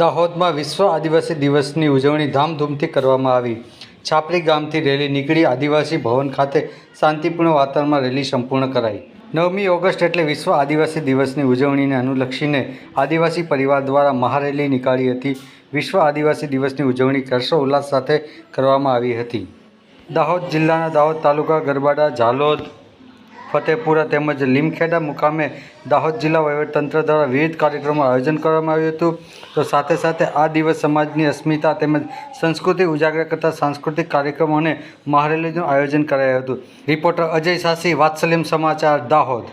દાહોદમાં વિશ્વ આદિવાસી દિવસની ઉજવણી ધામધૂમથી કરવામાં આવી. છાપરી ગામથી રેલી નીકળી આદિવાસી ભવન ખાતે શાંતિપૂર્ણ વાતાવરણમાં રેલી સંપૂર્ણ કરાઈ. નવમી ઓગસ્ટ એટલે વિશ્વ આદિવાસી દિવસની ઉજવણીને અનુલક્ષીને આદિવાસી પરિવાર દ્વારા મહારેલી નીકાળી હતી. વિશ્વ આદિવાસી દિવસની ઉજવણી હર્ષો ઉલ્લાસ સાથે કરવામાં આવી હતી. દાહોદ જિલ્લાના દાહોદ તાલુકા ગરબાડા ઝાલોદ ફતેપુરા તેમજ લીમખેડા મુકામે દાહોદ જિલ્લા વહીવટતંત્ર દ્વારા વિવિધ કાર્યક્રમો આયોજન કરવામાં આવ્યું હતું. તો સાથે સાથે આ દિવસ સમાજની અસ્મિતા તેમજ સંસ્કૃતિ ઉજાગર કરતા સાંસ્કૃતિક કાર્યક્રમો અને મહારેલીનું આયોજન કરાયું હતું. રિપોર્ટર અજય સાસી, વાત્સલ્યમ સમાચાર, દાહોદ.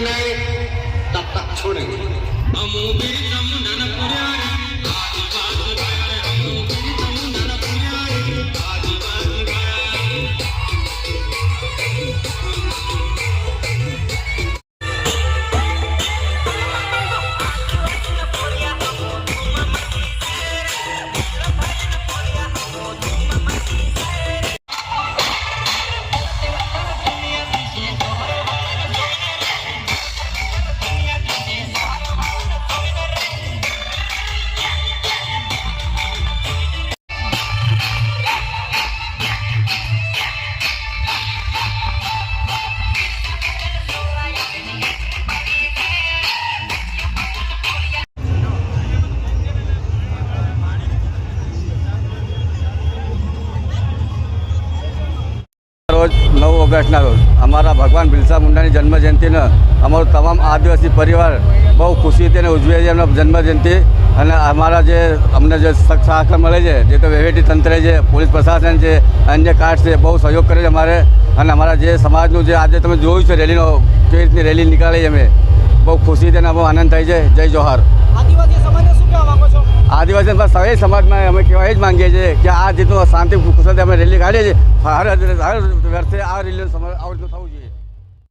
নে তা তা ছোড়ে আমো বেরি নাম নানা করে રોજ નવ ઓગસ્ટના રોજ અમારા ભગવાન બિરસા મુંડાની જન્મજયંતિને અમારું તમામ આદિવાસી પરિવાર બહુ ખુશીથી અને ઉજવે છે એમના જન્મજયંતિ. અને અમારા જે અમને જે સહકાર મળે છે, જે તો વહીવટી તંત્ર છે, પોલીસ પ્રશાસન છે, અન્ય કાર્ડ છે, બહુ સહયોગ કરે છે અમારે. અને અમારા જે સમાજનું જે આજે તમે જોયું છે રેલીનો, કેવી રીતની રેલી નીકાળી અમે. બહુ ખુશીથી અને બહુ આનંદ થાય છે. જય જોહાર. આદિવાસી સમાજને શું કહેવા માંગો છો? આદિવાસી બસ સૌ સમાજમાં અમે કહેવા એ જ માંગીએ છીએ કે આ જેટલું શાંતિ કુશળથી અમે રેલી કાઢીએ છીએ. હર હર વર્ષે આ રેલી આવું થવું જોઈએ.